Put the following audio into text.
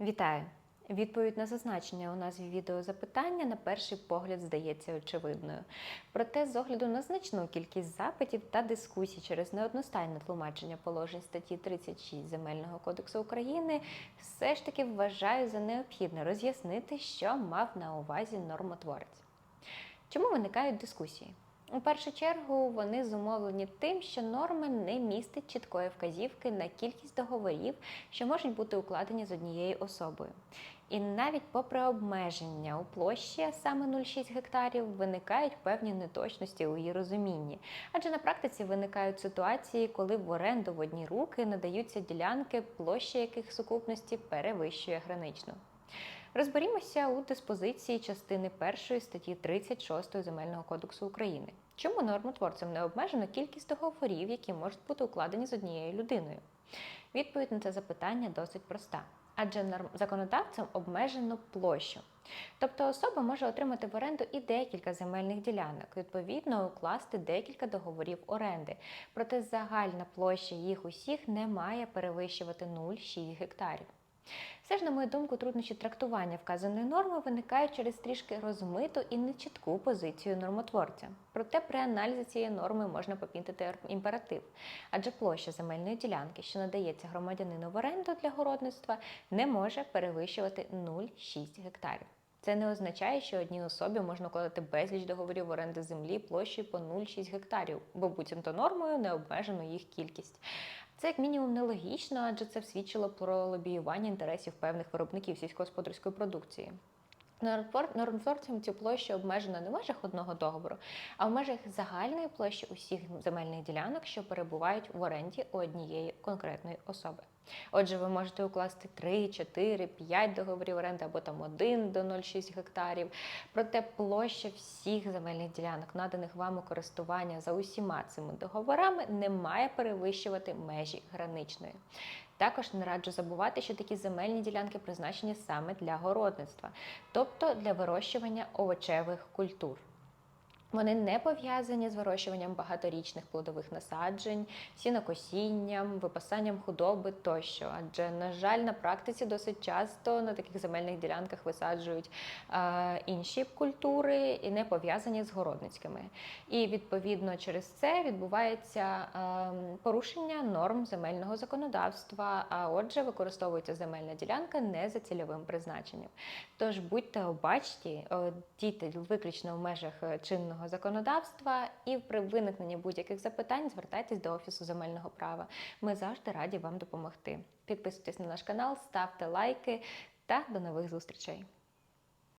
Вітаю! Відповідь на зазначення у назві відео запитання на перший погляд здається очевидною. Проте, з огляду на значну кількість запитів та дискусій через неодностайне тлумачення положень статті 36 Земельного кодексу України, все ж таки вважаю за необхідне роз'яснити, що мав на увазі нормотворець. Чому виникають дискусії? У першу чергу вони зумовлені тим, що норма не містить чіткої вказівки на кількість договорів, що можуть бути укладені з однією особою. І навіть попри обмеження у площі, а саме 0,6 гектарів, виникають певні неточності у її розумінні. Адже на практиці виникають ситуації, коли в оренду в одні руки надаються ділянки, площа яких сукупності перевищує граничну. Розберімося у диспозиції частини 1 статті 36 Земельного кодексу України. Чому нормотворцем не обмежено кількість договорів, які можуть бути укладені з однією людиною? Відповідь на це запитання досить проста. Адже законодавцем обмежено площу. Тобто особа може отримати в оренду і декілька земельних ділянок, відповідно, укласти декілька договорів оренди. Проте загальна площа їх усіх не має перевищувати 0,6 гектарів. Все ж, на мою думку, труднощі трактування вказаної норми виникають через трішки розмиту і нечітку позицію нормотворця. Проте при аналізі цієї норми можна помітити імператив, адже площа земельної ділянки, що надається громадянину в оренду для городництва, не може перевищувати 0,6 гектарів. Це не означає, що одній особі можна укладати безліч договорів оренди землі площею по 0,6 гектарів, бо буцімто нормою не обмежено їх кількість. Це як мінімум нелогічно, адже це свідчило про лобіювання інтересів певних виробників сільськогосподарської продукції. Нормтвор- цю площу обмежено не в межах одного договору, а в межах загальної площі усіх земельних ділянок, що перебувають в оренді у однієї конкретної особи. Отже, ви можете укласти 3, 4, 5 договорів оренди або там один до 0,6 гектарів. Проте площа всіх земельних ділянок, наданих вам у користування за усіма цими договорами, не має перевищувати межі граничної. Також не раджу забувати, що такі земельні ділянки призначені саме для городництва, тобто для вирощування овочевих культур. Вони не пов'язані з вирощуванням багаторічних плодових насаджень, сінокосінням, випасанням худоби тощо. Адже, на жаль, на практиці досить часто на таких земельних ділянках висаджують е, інші культури і не пов'язані з городницькими. І відповідно через це відбувається е, порушення норм земельного законодавства. А отже, використовується земельна ділянка не за цільовим призначенням. Тож будьте обачні, е, дійте виключно в межах е, чинного законодавства, і при виникненні будь-яких запитань звертайтесь до офісу земельного права. Ми завжди раді вам допомогти. Підписуйтесь на наш канал, ставте лайки та до нових зустрічей.